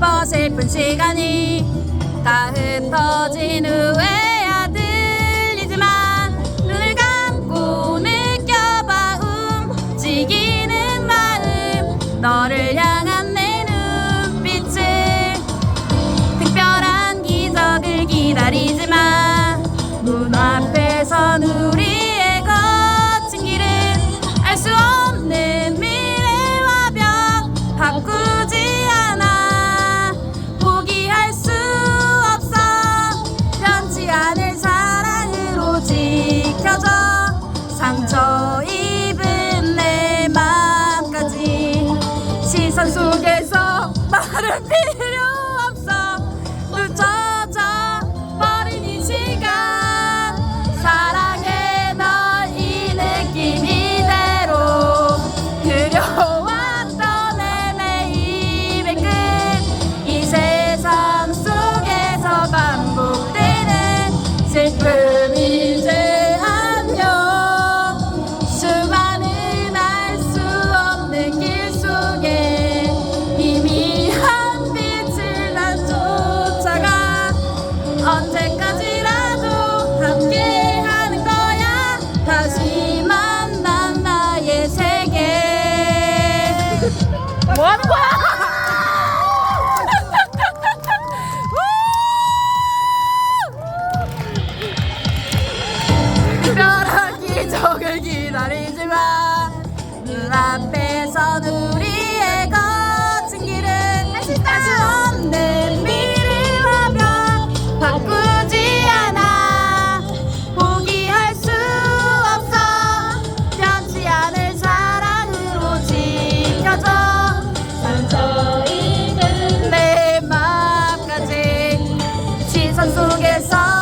싶어 슬픈 시간이 다 흩어진 후에야 들리지만 눈 감고 느껴봐 움직이는 마음 너를 향한 내 눈빛을. 특별한 기적을 기다리지만 눈앞에 속에서 기다리지 마 눈앞에서 우리의 거친 길은 다시 없는 미를 하면 바꾸지 않아. 포기할 수 없어. 변치 않을 사랑으로 지켜줘. 상처 입은 내 맘까지 시선 속에서